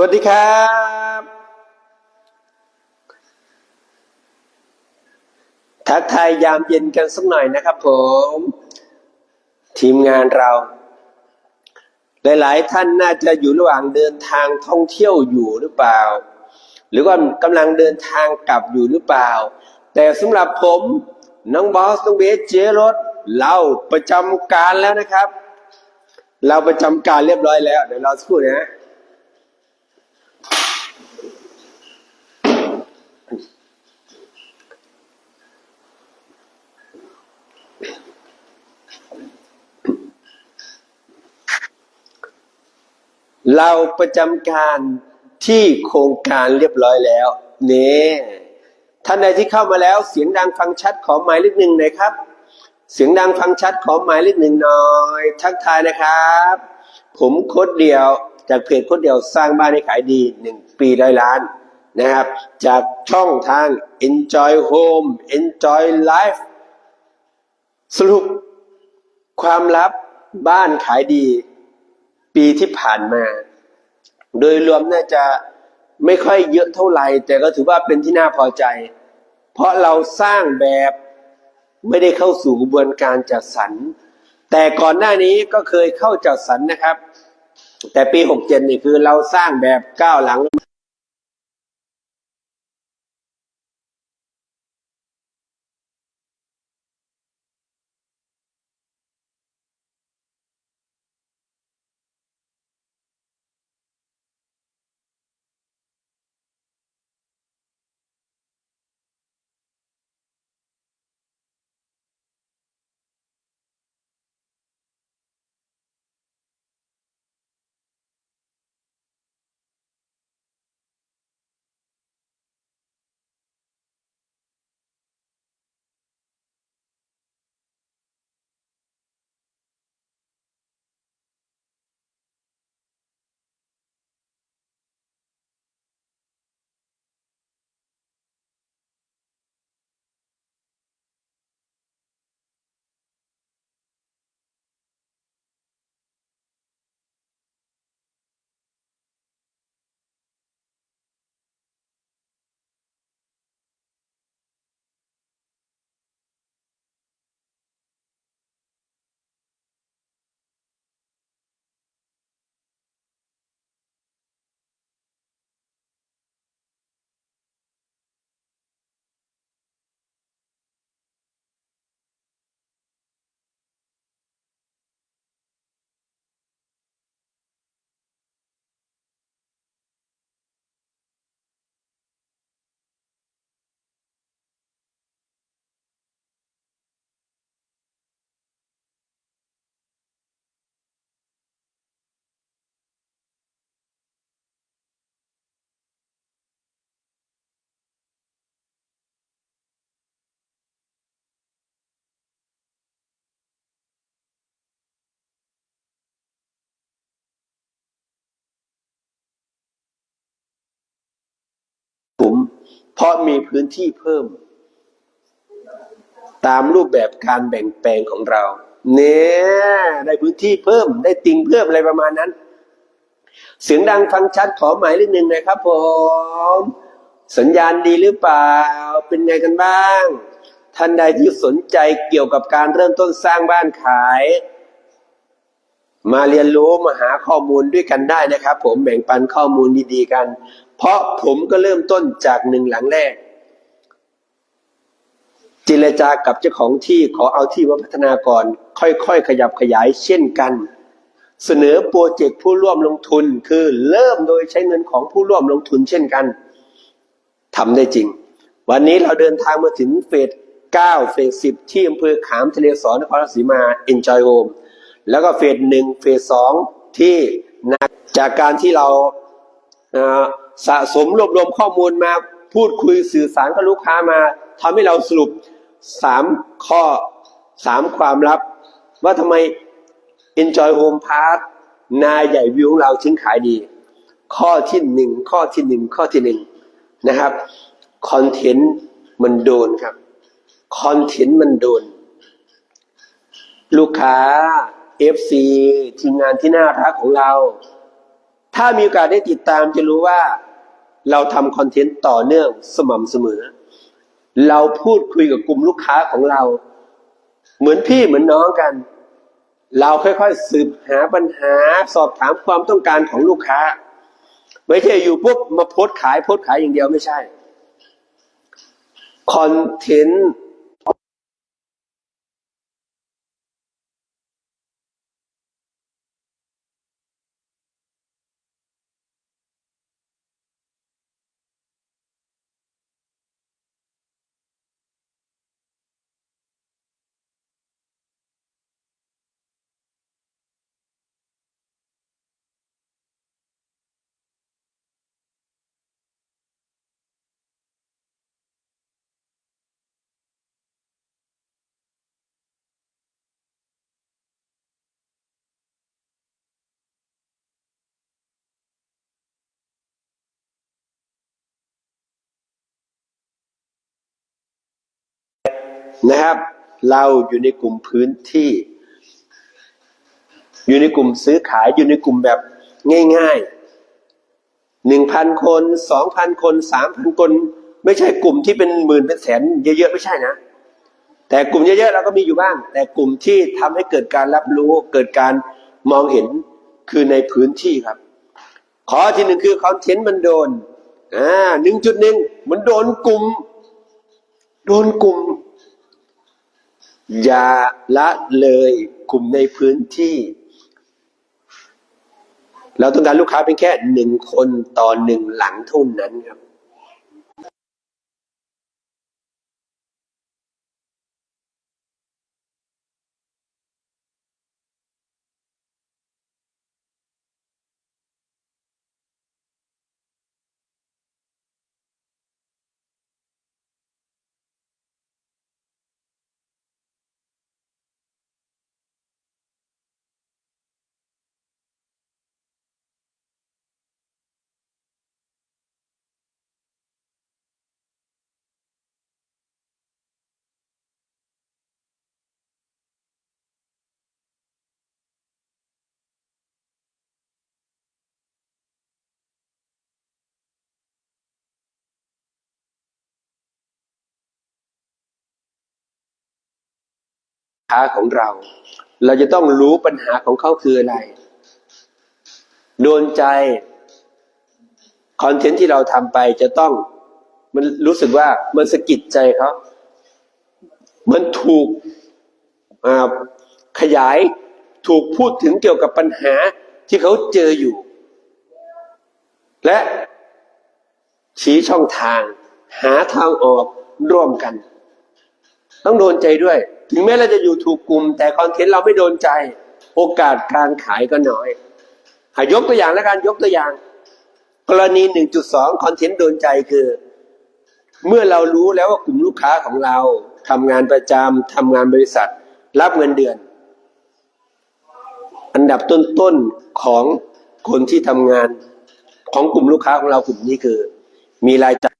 วัสดีครับ ทักทายยามเย็นกันสักหน่อยนะครับผม ทีมงานเรา หลาย ๆ ท่านน่าจะอยู่ระหว่างเดินทางท่องเที่ยวอยู่หรือเปล่า หรือว่ากำลังเดินทางกลับอยู่หรือเปล่า แต่สำหรับผมน้องบอสน้องเบสเจรถเราประจำการแล้วนะครับ เราประจำการเรียบร้อยแล้ว เดี๋ยวเราสักครู่นะ เราประจำการที่โครงการเรียบร้อยแล้วเนี่ยท่านใดที่เข้ามาแล้วเสียงดังฟังชัดขอหมายเลขหนึ่งหน่อยครับ เสียงดังฟังชัดขอหมายเลขหนึ่งหน่อย ทักทายนะครับ ผมโคดเดียวจากเพจโคดเดียวสร้างบ้านให้ขายดีหนึ่งปีร้อยล้าน นะครับ จากช่องทาง enjoy home enjoy life สรุปความลับบ้านขายดี ปีที่ผ่านมา โดยรวมน่าจะไม่ค่อยเยอะเท่าไหร่ แต่ก็ถือว่าเป็นที่น่าพอใจ เพราะเราสร้างแบบไม่ได้เข้าสู่กระบวนการจัดสรร แต่ก่อนหน้านี้ก็เคยเข้าจัดสรรนะครับ แต่ปีหกเจ็ดนี่คือเราสร้างแบบก้าวหลัง ม เพราะมีพื้นที่เพิ่ม ตามรูปแบบการแบ่งแปลงของเรา เนี่ยได้พื้นที่เพิ่ม ได้ติงเพิ่มอะไรประมาณนั้น เสียงดังฟังชัดขอหมายเลขหนึ่งนะครับผมสัญญาณดีหรือเปล่า เป็นไงกันบ้าง ท่านใดที่สนใจเกี่ยวกับการเริ่มต้นสร้างบ้านขาย มาเรียนรู้มาหาข้อมูลด้วยกันได้นะครับ ผมแบ่งปันข้อมูลดีๆกัน เพราะผมก็เริ่มต้นจากหนึ่งหลังแรกเจรจากับเจ้าของที่ขอเอาที่มาพัฒนาก่อน ค่อยๆ ขยับขยายเช่นกัน เสนอโปรเจกต์ผู้ร่วมลงทุนคือเริ่มโดยใช้เงินของผู้ร่วมลงทุนเช่นกันทำได้จริง วันนี้เราเดินทางมาถึงเฟส9เฟส10 ที่อำเภอขามทะเลสอนนครราชสีมา Enjoy Home แล้วก็เฟสหนึ่งเฟสสองที่นะจากการที่เราสะสมรวบรวมข้อมูลมาพูดคุยสื่อสารกับลูกค้ามาทำให้เราสรุปสามข้อสามความลับ ว่าทำไม Enjoy Home Park นาใหญ่วิวของเราถึงขายดี ข้อที่หนึ่งข้อที่หนึ่งข้อที่หนึ่งนะครับคอนเทนต์มันโดนครับคอนเทนต์มันโดน ลูกค้า FC ทีมงานที่น่ารักของเรา ถ้ามีโอกาสได้ติดตามจะรู้ว่า เราทำคอนเทนต์ต่อเนื่องสม่ำเสมอ เราพูดคุยกับกลุ่มลูกค้าของเรา เหมือนพี่เหมือนน้องกัน เราค่อยๆสืบหาปัญหาสอบถามความต้องการของลูกค้า ไม่ใช่อยู่ปุ๊บมาโพสขายโพสขายอย่างเดียวไม่ใช่คอนเทนต์ นะครับ เราอยู่ในกลุ่มพื้นที่ อยู่ในกลุ่มซื้อขายอยู่ในกลุ่มแบบง่ายๆหนึ่งพันคนสองพันคนสามพันคน ไม่ใช่กลุ่มที่เป็นหมื่นเป็นแสนเยอะๆไม่ใช่นะ แต่กลุ่มเยอะๆเราก็มีอยู่บ้าง แต่กลุ่มที่ทำให้เกิดการรับรู้เกิดการมองเห็นคือในพื้นที่ครับ ขอที่หนึ่งคือคอนเทนต์มันโดนอ่าหนึ่งจุดหนึ่งมันโดนกลุ่ม โดนกลุ่ม อย่าละเลยกลุ่มในพื้นที่ เราต้องการลูกค้าเป็นแค่หนึ่งคนต่อหนึ่งหลังเท่านั้นครับ ค้าของเรา เราจะต้องรู้ปัญหาของเขาคืออะไร โดนใจคอนเทนต์ที่เราทำไปจะต้อง มันรู้สึกว่ามันสะกิดใจเขามันถูกขยายถูกพูดถึงเกี่ยวกับปัญหาที่เขาเจออยู่ และชี้ช่องทาง หาทางออกร่วมกัน ต้องโดนใจด้วย ถึงแม้เราจะอยู่ถูกกลุ่ม แต่คอนเทนต์เราไม่โดนใจ โอกาสการขายก็น้อยหายกตัวอย่างแล้วกันยกตัวอย่าง กรณี 1.2 คอนเทนต์โดนใจคือ เมื่อเรารู้แล้วว่ากลุ่มลูกค้าของเราทำงานประจำทำงานบริษัท รับเงินเดือน อันดับต้นๆของคนที่ทำงานของกลุ่มลูกค้าของเรากลุ่มนี้คือ มีรายจ่าย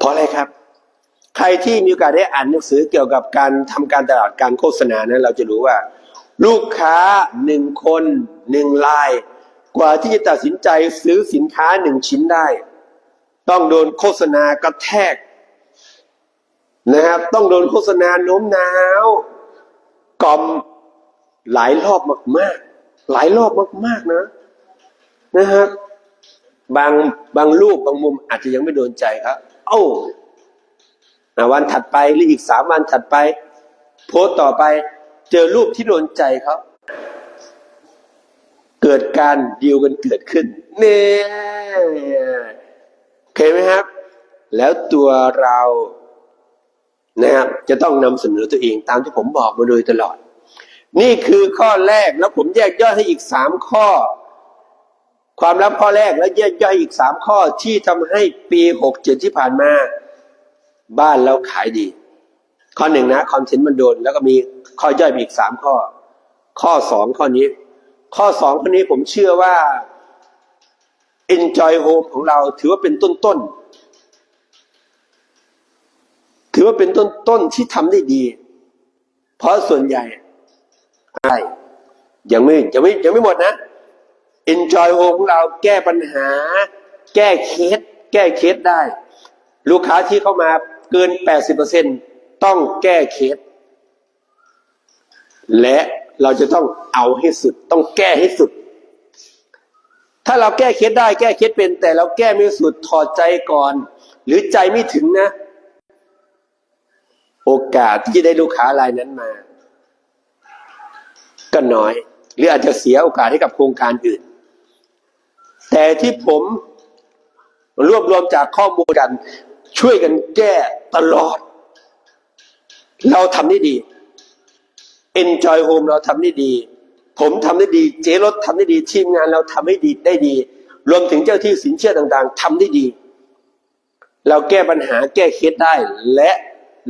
เพราะอะไรครับ ใครที่มีโอกาสได้อ่านหนังสือเกี่ยวกับการทำการตลาดการโฆษณานั้น เราจะรู้ว่า ลูกค้าหนึ่งคนหนึ่งราย กว่าที่จะตัดสินใจซื้อสินค้าหนึ่งชิ้นได้ ต้องโดนโฆษณากระแทกนะครับ ต้องโดนโฆษณาโน้มน้าวกล่อมหลายรอบมากๆ หลายรอบมาก ๆนะนะครับบางบางรูปบางมุมอาจจะยังไม่โดนใจครับ เอ้าวันถัดไปหรืออีกสามวันถัดไป โพสต์ต่อไป เจอรูปที่โดนใจเขาเกิดการดีลกันเกิดขึ้นเนี่ยเคยไหมครับ แล้วตัวเรานะครับจะต้องนำเสนอตัวเองตามที่ผมบอกมาโดยตลอด นี่คือข้อแรกแล้วผมแยกย่อยให้อีกสามข้อ ความลับข้อแรกแล้วแยกย่อยอีกสามข้อที่ทำให้ปีหกเจ็ดที่ผ่านมา บ้านเราขายดี ข้อหนึ่งนะคอนเทนต์มันโดน แล้วก็มีข้อย่อยอีกสามข้อ ข้อสองข้อนี้ ข้อสองข้อนี้ผมเชื่อว่า enjoy home ของเราถือว่าเป็นต้นต้นถือว่าเป็นต้นต้นที่ทำได้ดี เพราะส่วนใหญ่ใช่ยังไม่ยังไม่ยังไม่หมดนะ enjoy home ของเราแก้ปัญหา แก้เคสแก้เคสได้ ลูกค้าที่เข้ามาเกิน 80%ต้องแก้เคสและเราจะต้องเอาให้สุด ต้องแก้ให้สุด ถ้าเราแก้เคสได้แก้เคสเป็น แต่เราแก้ไม่สุดถอดใจก่อน หรือใจไม่ถึงนะ โอกาสที่จะได้ลูกค้ารายนั้นมา ก็น้อย หรืออาจจะเสียโอกาสให้กับโครงการอื่น แต่ที่ผมรวบรวมจากข้อมูลกัน ช่วยกันแก้ตลอด เราทำได้ดี Enjoy Home เราทำได้ดี ผมทำได้ดี เจรถทำได้ดี ทีมงานเราทำให้ดีได้ดี รวมถึงเจ้าที่สินเชื่อต่างๆทำได้ดี เราแก้ปัญหาแก้เคสได้ และ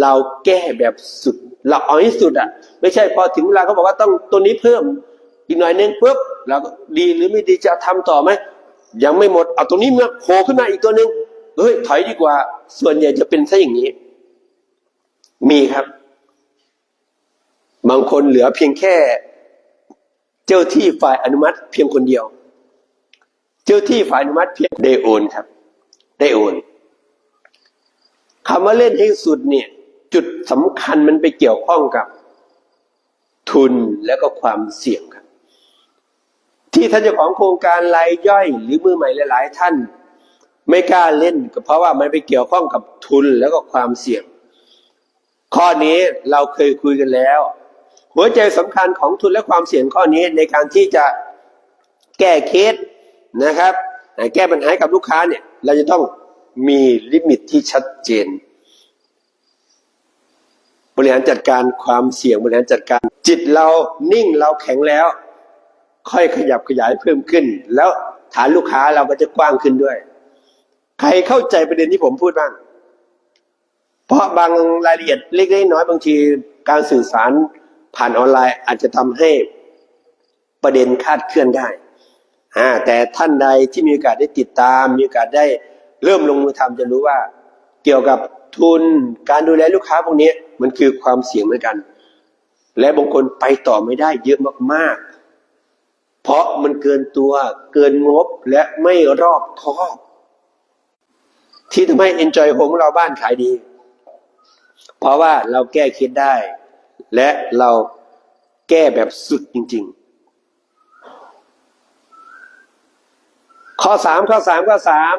เราแก้แบบสุด เราเอาให้สุดอะ ไม่ใช่พอถึงเวลาเขาบอกว่าต้องตัวนี้เพิ่มอีกหน่อยนึงปุ๊บเราดีหรือไม่ดีจะทำต่อไหม ยังไม่หมดเอาตรงนี้มื่อโผล่ขึ้นมาอีกตัวหนึ่งเฮ้ยถอยดีกว่า ส่วนใหญ่จะเป็นซะอย่างนี้ มีครับ บางคนเหลือเพียงแค่ เจ้าที่ฝ่ายอนุมัติเพียงคนเดียว เจ้าที่ฝ่ายอนุมัติเพียงได้โอนครับ ได้โอนคำว่าเล่นให้สุดเนี่ย จุดสำคัญมันไปเกี่ยวข้องกับ ทุนและก็ความเสี่ยงครับ ที่ท่านเจ้าของโครงการรายย่อย หรือมือใหม่หลาย ๆ ท่าน ไม่กล้าเล่นก็เพราะว่ามันไปเกี่ยวข้องกับทุนแล้วก็ความเสี่ยง ข้อนี้เราเคยคุยกันแล้ว หัวใจสำคัญของทุนและความเสี่ยงข้อนี้ในการที่จะแก้เคสนะครับแก้ปัญหาให้กับลูกค้าเนี่ย เราจะต้องมีลิมิตที่ชัดเจน บริหารจัดการความเสี่ยงบริหารจัดการ จิตเรานิ่งเราแข็งแล้ว ค่อยขยับขยายเพิ่มขึ้น แล้วฐานลูกค้าเราก็จะกว้างขึ้นด้วย ใครเข้าใจประเด็นที่ผมพูดบ้าง เพราะบางรายละเอียดเล็กๆน้อยบางทีการสื่อสารผ่านออนไลน์อาจจะทำให้ประเด็นคาดเคลื่อนได้อ่าแต่ท่านใดที่มีโอกาสได้ติดตาม มีโอกาสได้เริ่มลงมือทำจะรู้ว่า เกี่ยวกับทุนการดูแลลูกค้าพวกนี้มันคือความเสี่ยงเหมือนกัน และบางคนไปต่อไม่ได้เยอะมากๆ เพราะมันเกินตัวเกินงบและไม่รอบคอบ ที่ทำให้ Enjoy Home เราบ้านขายดี เพราะว่าเราแก้เคสได้ และเราแก้แบบสุดจริง ๆ ข้อสามข้อสามข้อสาม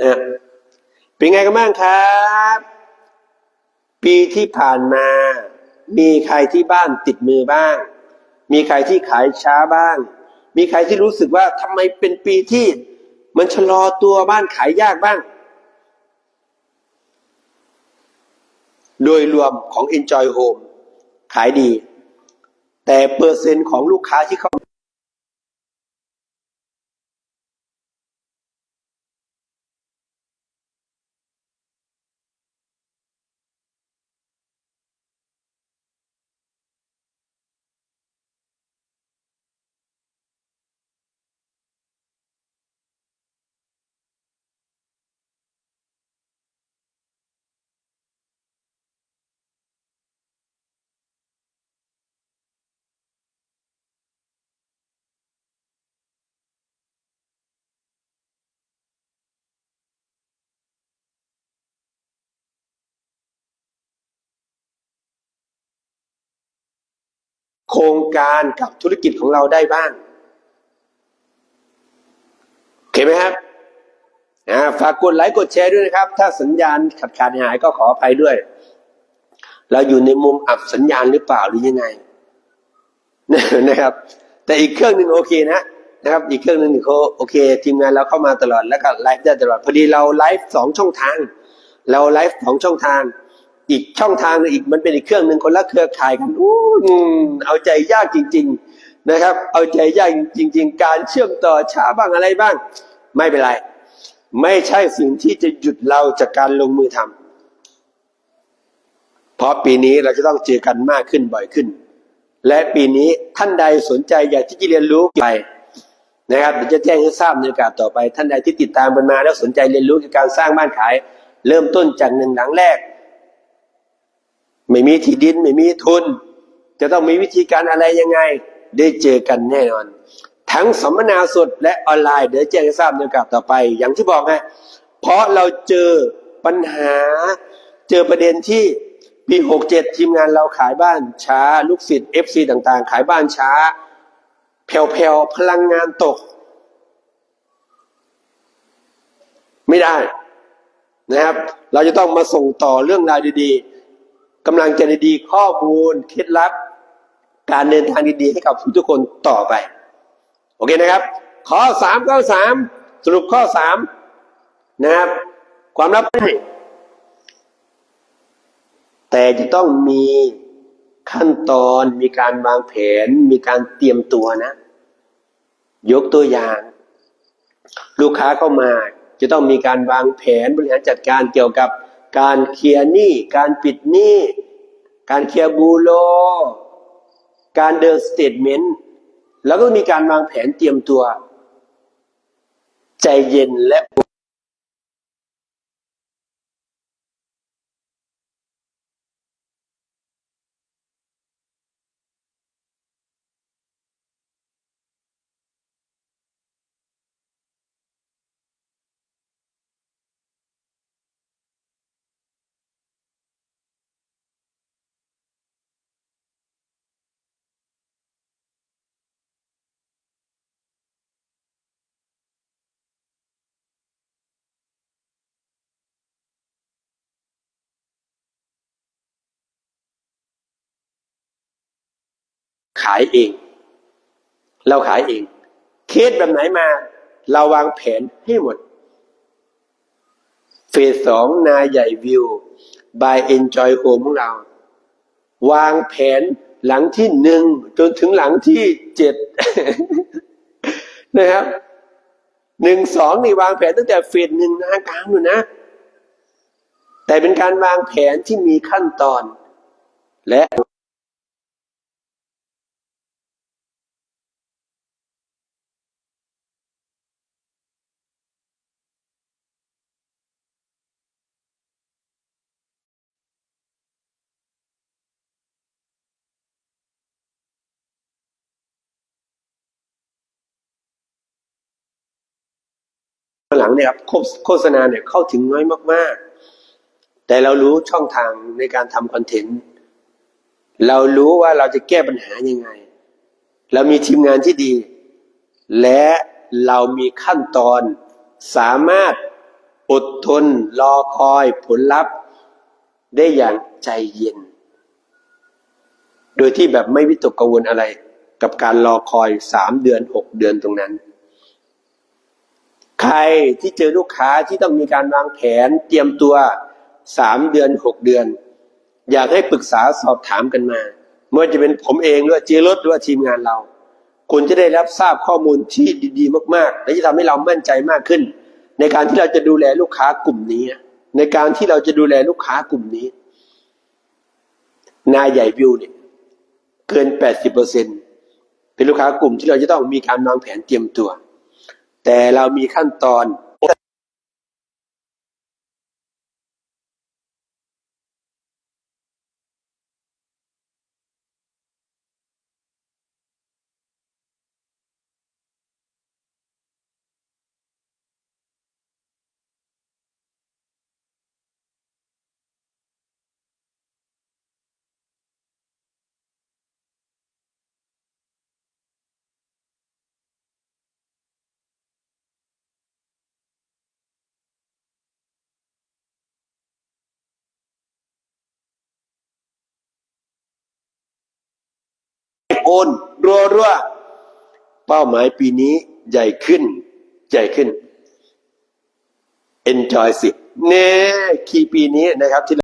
นะเป็นไงกันบ้างครับ ปีที่ผ่านมา มีใครที่บ้านติดมือบ้าง มีใครที่ขายช้าบ้าง มีใครที่รู้สึกว่าทำไมเป็นปีที่มันชะลอตัวบ้านขายยากบ้าง โดยรวมของ Enjoy Home ขายดี แต่เปอร์เซ็นต์ของลูกค้าที่เข้า โครงการกับธุรกิจของเราได้บ้างโอเคไหมครับฝากกดไลค์กดแชร์ด้วยนะครับ ถ้าสัญญาณขาดขาดหายก็ขออภัยด้วย เราอยู่ในมุมอับสัญญาณหรือเปล่าหรือยังไงนะครับ แต่อีกเครื่องหนึ่งโอเคนะนะครับ อีกเครื่องหนึ่งเขาโอเค ทีมงานเราเข้ามาตลอดแล้วก็ไลฟ์ได้ตลอดพอดีเราไลฟ์สองช่องทาง เราไลฟ์สองช่องทาง อีกช่องทางนึงอีกมันเป็นอีกเครื่องหนึ่งคนละเครือข่ายกันอู้อืมเอาใจยากจริง ๆนะครับ เอาใจยากจริง ๆ การเชื่อมต่อช้าบ้างอะไรบ้าง ไม่เป็นไร ไม่ใช่สิ่งที่จะหยุดเราจากการลงมือทำเพราะปีนี้เราจะต้องเจอกันมากขึ้นบ่อยขึ้น และปีนี้ท่านใดสนใจอยากที่จะเรียนรู้ไปนะครับเดี๋ยวจะแจ้งให้ทราบในโอกาสต่อไป ท่านใดที่ติดตามมันมาแล้วสนใจเรียนรู้เกี่ยวกับการสร้างบ้านขาย เริ่มต้นจากหนึ่งหลังแรก ไม่มีที่ดินไม่มีทุน จะต้องมีวิธีการอะไรยังไง ได้เจอกันแน่นอน ทั้งสัมมนาสดและออนไลน์เดี๋ยวแจ้งให้ทราบในโอกาสต่อไป อย่างที่บอกไงเพราะเราเจอปัญหา เจอประเด็นที่ปีหกเจ็ดทีมงานเราขายบ้านช้า ลูกศิษย์เอฟซีต่างๆ ขายบ้านช้า แผ่วๆพลังงานตก ไม่ได้นะครับ เราจะต้องมาส่งต่อเรื่องราวดีๆ กำลังใจดีข้อมูลเคล็ดลับ การเดินทางดีๆให้กับทุกคนต่อไป โอเคนะครับ ข้อสามข้อสามสรุปข้อสามนะครับ ความลับไม่แต่จะต้องมีขั้นตอนมีการวางแผน มีการเตรียมตัวนะ ยกตัวอย่าง ลูกค้าเข้ามา จะต้องมีการวางแผนบริหารจัดการเกี่ยวกับ การเคลียร์หนี้การปิดหนี้การเคลียร์บูโรการเดินสเตทเมนต์แล้วก็มีการวางแผนเตรียมตัว ใจเย็นและ ขายเอง เราขายเอง เคสแบบไหนมา เราวางแผนให้หมด เฟสสองนาใหญ่วิว by Enjoy Home ของเรา วางแผนหลังที่หนึ่งจนถึงหลังที่เจ็ดนะครับหนึ่งสองนี่วางแผนตั้งแต่เฟสหนึ่งนะกลางอยู่นะ แต่เป็นการวางแผนที่มีขั้นตอนและ ลังเนี่ยครับโฆษณาเนี่ยเข้าถึงน้อยมาก ๆ แต่เรารู้ช่องทางในการทำคอนเทนต์เรารู้ว่าเราจะแก้ปัญหายังไง เรามีทีมงานที่ดี และเรามีขั้นตอน สามารถอดทน รอคอยผลลัพธ์ได้อย่างใจเย็น โดยที่แบบไม่วิตกกังวลอะไร กับการรอคอยสามเดือนหกเดือนตรงนั้น ใครที่เจอลูกค้าที่ต้องมีการวางแผนเตรียมตัวสามเดือนหกเดือน อยากให้ปรึกษาสอบถามกันมาไม่ว่าจะเป็นผมเองหรือว่าเจรถหรือว่าทีมงานเรา คุณจะได้รับทราบข้อมูลที่ดีๆ มากๆ และจะทำให้เรามั่นใจมากขึ้น ในการที่เราจะดูแลลูกค้ากลุ่มนี้ ในการที่เราจะดูแลลูกค้ากลุ่มนี้ นายใหญ่วิวเนี่ยเกินแปดสิบเปอร์เซ็นเป็นลูกค้ากลุ่มที่เราจะต้องมีการวางแผนเตรียมตัว แต่เรามีขั้นตอน โอนรัวรัวเป้าหมายปีนี้ใหญ่ขึ้น ใหญ่ขึ้น enjoy สิเน่คีย์ปีนี้นะครับที่